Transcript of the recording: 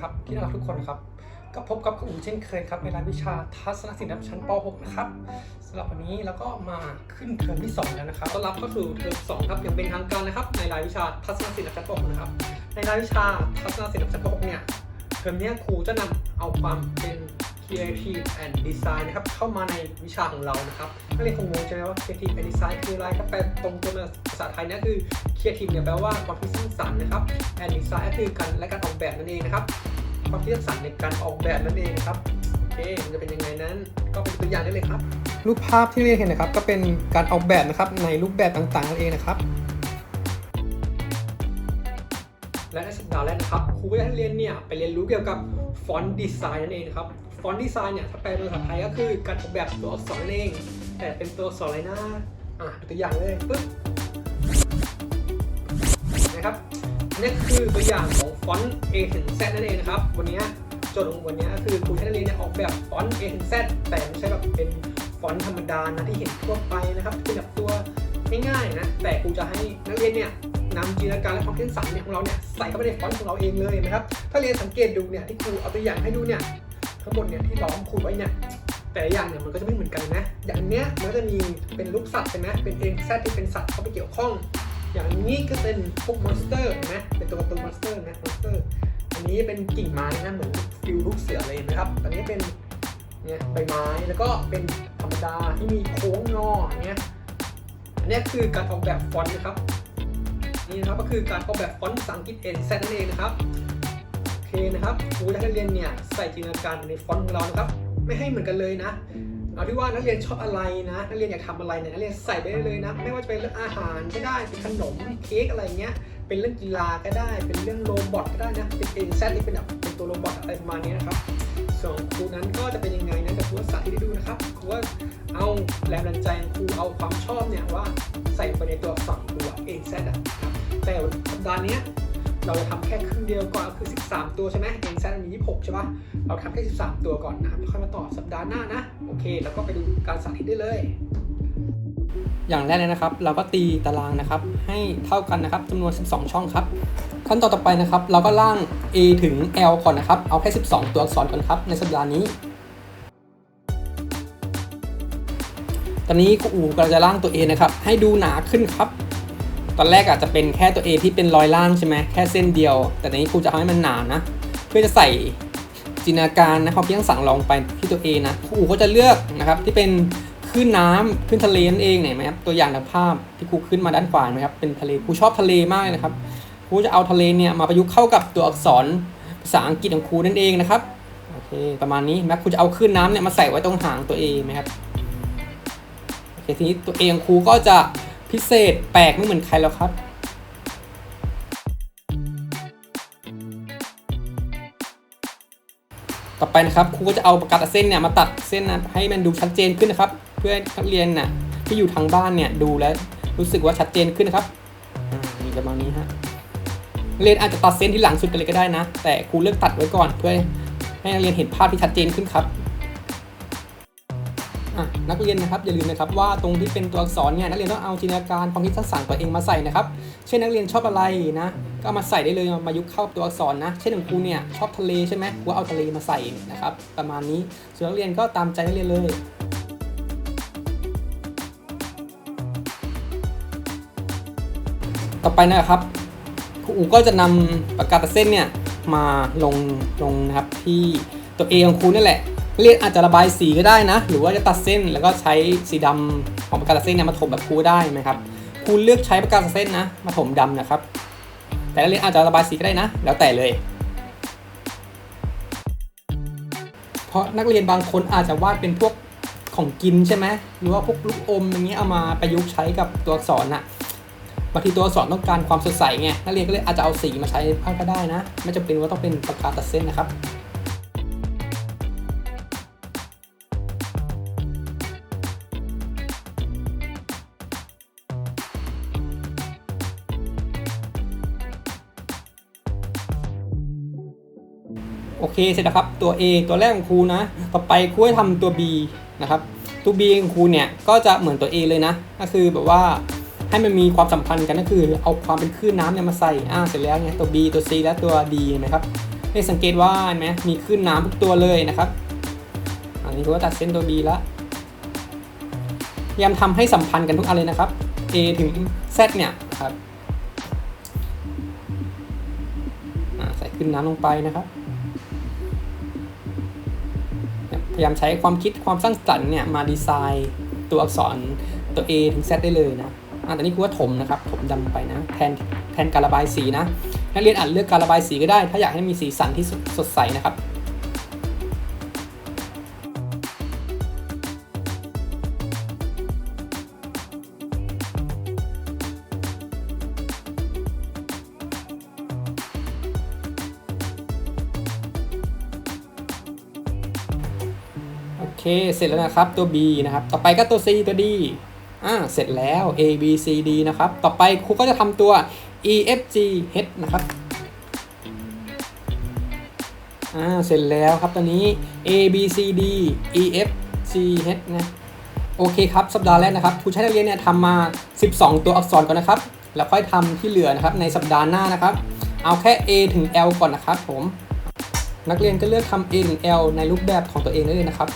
นะครับที่น่ารักทุกคนนะครับก็พบกับครูเช่นเคยครับในรายวิชาทัศนศิลป์ชั้นป .6 นะครับสำหรับวันนี้เราก็มาขึ้นเทอมที่2แล้วนะครับต้อนรับเข้าสู่เทอม2ครับอย่างเป็นทางการนะครับ ในรายวิชาทัศนศิลป์ชั้นป .6 นะครับ ในรายวิชาทัศนศิลป์ชั้นป .6 เนี่ยเทอมนี้ครูจะนำเอาความเป็น creative and design นะครับ เข้ามาในวิชาของเรานะครับนักเรียนคงงงใช่ไหมว่า creative and design คืออะไรครับแปลตรงตัวภาษาไทยเนี่ยคือ creative เนี่ยแปลว่าความคิดสร้างสรรค์นะครับ and design ก็คือการและการออกแบบนั่นเองนะครับ ความคิดสร้างสรรค์ในการออกแบบนั่นเองนะครับโอเคมันจะเป็นยังไงนั้น ก็เป็นตัวอย่างได้เลยครับ รูปภาพที่เรียนเห็นนะครับ ก็เป็นการออกแบบนะครับในรูปแบบต่างๆนั่นเองนะครับและในสัปดาห์แรกนะครับครูจะให้เรียนเนี่ยไปเรียนรู้เกี่ยวกับฟอนต์ดีไซน์นั่นเองนะครับ ฟอนต์ดีไซน์เนี่ยถ้าแปลเป็นภาษาไทยก็คือการออกแบบตัวอักษรนั่นเอง แต่เป็นตัวอักษรอะไรนะอะตัวอย่างเลยปึ๊บนะครับอันนี้คือตัวอย่างของฟอนต์ A ถึง Z นั่นเองนะครับ วันนี้โจทย์ของวันนี้ก็คือครูให้นักเรียนเนี่ยออกแบบฟอนต์ A ถึง Z แต่ไม่ใช่แบบเป็นฟอนต์ธรรมดานะที่เห็นทั่วไปนะครับเป็นแบบตัวง่ายๆนะแต่ครูจะให้นักเรียนเนี่ยนำจินตนาการและความคิดสร้างสรรค์เนี่ของเราเนี่ยใส่เข้าไปในฟอนต์ของเราเองเลยนะครับ ถ้าเรียนสังเกตดูเนี่ยที่ครูเอาตัวอย่างให้ดูเนี่ย ทั้งหมดเนี่ยที่ล้อมครูไว้เนี่ยแต่ละอย่างเนี่ยมันก็จะไม่เหมือนกันนะ อย่างเนี้ยมันก็จะมีเป็นรูปสัตว์ใช่ไหมเป็นเองแซที่เป็นสัตว์เข้าไปเกี่ยวข้อง อย่างนี้ก็เป็นพวกมอนสเตอร์นะเป็นตัวการ์ตูนมอนสเตอร์นะมอนสเตอร์อันนี้เป็นกิ่งไม้นะเหมือนฟิวลูกเสือเลยนะครับอันนี้เป็นเนี่ยใบไม้แล้วก็เป็นธรรมดาที่มีโค้งงออย่างเงี้ยอันนี้คือการออกแบบฟอนต์นะครับนี่นะครับก็คือการออกแบบฟอนต์ภาษาอังกฤษ N Z นั่นเองนะครับ โอเคนะครับครูจะให้นักเรียนเนี่ยใส่จินตนาการในฟอนต์ของเรานะครับ ไม่ให้เหมือนกันเลยนะเอาที่ว่านักเรียนชอบอะไรนะ นักเรียนอยากทำอะไรเนี่ยนักเรียนใส่ไปได้เลยนะ ไม่ว่าจะเป็นเรื่องอาหารก็ได้เป็นขนมเค้กอะไรเงี้ย เป็นเรื่องกีฬาก็ได้ เป็นเรื่องโรบอทก็ได้นะ เป็น N Z นี่เป็นแบบเป็นตัวโรบอทอะไรประมาณนี้นะครับ ส่วนครูนั้นก็จะเป็นยังไงนั้นเดี๋ยวครูสาธิตให้ดูนะครับครูว่าเอาแรงบันใจของครูเอาความชอบเนี่ยว่าใส่ไปในตัวอักษรตัว A Z อะนะครับแต่สัปดาห์นี้ เราจะทำแค่ครึ่งเดียวก่อนคือ 13 ตัวใช่ไหม A Z มี26 ใช่ปะเราทำแค่ 13 ตัวก่อนนะครับแล้วค่อยมาต่อสัปดาห์หน้านะ โอเค แล้วก็ไปดูการสาธิตได้เลย อย่างแรกเลยนะครับ เราก็ตีตารางนะครับ ให้เท่ากันนะครับจำนวน 12 ช่องครับ ขั้นตอนต่อไปนะครับ เราก็ล่าง A ถึง L ก่อนนะครับ เอาแค่ 12 ตัวอักษรก่อนครับ ในสัปดาห์นี้ตอนนี้ครูอูก็จะล่างตัว A นะครับ ให้ดูหนาขึ้นครับ ตอนแรกอาจจะเป็นแค่ตัว A ที่เป็นรอยล่างใช่ไหมแค่เส้นเดียว แต่ตอนนี้ครูจะทำให้มันหนานะ เพื่อจะใส่จินตนาการนะความคิดสร้างสรรค์ลองไปที่ตัว A นะครูก็จะเลือกนะครับที่เป็นคลื่นน้ำคลื่นทะเลนั่นเองเนี่ยไหมครับตัวอย่างในภาพที่ครูขึ้นมาด้านขวาไหมครับเป็นทะเลครูชอบทะเลมากเลยนะครับครูจะเอาทะเลเนี่ยมาประยุกต์เข้ากับตัวอักษรภาษาอังกฤษของครูนั่นเองนะครับโอเคประมาณนี้แม็กครูจะเอาคลื่นน้ำเนี่ยมาใส่ไว้ตรงหางตัว A ไหมครับโอเคทีนี้ตัว A ของครูก็จะ พิเศษแปลกไม่เหมือนใครแล้วครับต่อไปนะครับครูก็จะเอาปากกาตัดเส้นเนี่ยมาตัดเส้นนะให้มันดูชัดเจนขึ้นนะครับ เพื่อให้นักเรียนน่ะที่อยู่ทางบ้านเนี่ยดูแล้วรู้สึกว่าชัดเจนขึ้นนะครับอ่านี่ประมาณนี้ฮะนักเรียนอาจจะตัดเส้นที่หลังสุดกันเลยก็ได้นะ แต่ครูเลือกตัดไว้ก่อนเพื่อให้นักเรียนเห็นภาพที่ชัดเจนขึ้นครับ นักเรียนนะครับอย่าลืมนะครับว่าตรงที่เป็นตัวอักษรเนี่ยนักเรียนต้องเอาจินตนาการความคิดสร้างสรรค์ตัวเองมาใส่นะครับ เช่นนักเรียนชอบอะไรนะ ก็มาใส่ได้เลยมายุกเข้าตัวอักษรนะ เช่นของครูเนี่ยชอบทะเลใช่ไหมครูเอาทะเลมาใส่นะครับ ประมาณนี้ส่วนนักเรียนก็ตามใจนักเรียนเลยต่อไปนะครับครูอูก็จะนำปากกาตัดเส้นเนี่ยมาลงลงนะครับที่ตัว A ของครูนี่แหละ เรียนอาจจะระบายสีก็ได้นะ หรือว่าจะตัดเส้นแล้วก็ใช้สีดำของปากกาตัดเส้นเนี่ยมาถมแบบครูได้ไหมครับครูเลือกใช้ปากกาตัดเส้นนะ มาถมดำนะครับ แต่นักเรียนอาจจะระบายสีก็ได้นะ แล้วแต่เลย เพราะนักเรียนบางคนอาจจะวาดเป็นพวกของกินใช่ไหมหรือว่าพวกลูกอมอย่างเงี้ยเอามาประยุกต์ใช้กับตัวอักษรน่ะบางทีตัวอักษรต้องการความสดใสไงนักเรียนก็เลยอาจจะเอาสีมาใช้ภาพก็ได้นะ ไม่จำเป็นว่าต้องเป็นปากกาตัดเส้นนะครับ โอเคเสร็จแล้วครับตัว A ตัวแรกของครูนะ ต่อไปครูให้ทำตัว B นะครับตัว B ของครูเนี่ยก็จะเหมือนตัว A เลยนะก็คือแบบว่าให้มันมีความสัมพันธ์กันก็คือเอาความเป็นคลื่นน้ำเนี่ยมาใส่อ่าเสร็จแล้วเนี่ยตัว B ตัว C และตัว D นะครับให้สังเกตว่าเห็นไหมมีขึ้นน้ำทุกตัวเลยนะครับ อันนี้ครูก็ตัดเส้นตัว B แล้วพยายามทำให้สัมพันธ์กันทุกอันเลยนะครับ A ถึง Z เนี่ยครับใส่ขึ้นน้ำลงไปนะครับ ยายามใช้ความคิดความสร้างสรรค์เนี่ยมาดีไซน์ตัวอักษรตัว A ถึง Z ได้เลยนะอ่าแต่นี่คือว่าถมนะครับถมดำไปนะ แทนแทนการระบายสีนะนักเรียนอาจเลือกการระบายสีก็ได้ ถ้าอยากให้มีสีสันที่สดใสนะครับ เค เสร็จแล้วนะครับ ตัว B นะครับ ต่อไปก็ตัว C ตัว D อ่า เสร็จแล้ว A B C D นะครับ ต่อไปครูก็จะทำตัว E F G H นะครับ อ่า เสร็จแล้วครับตอนนี้ A B C D E F G H นะ โอเคครับ สัปดาห์แรกนะครับครูใช้นักเรียนเนี่ยทำมา 12 ตัวอักษรก่อนนะครับ แล้วค่อยทำที่เหลือนะครับในสัปดาห์หน้านะครับ เอาแค่ A ถึง L ก่อนนะครับผม นักเรียนก็เลือกทำ A ถึง L ในรูปแบบของตัวเองได้เลยนะครับ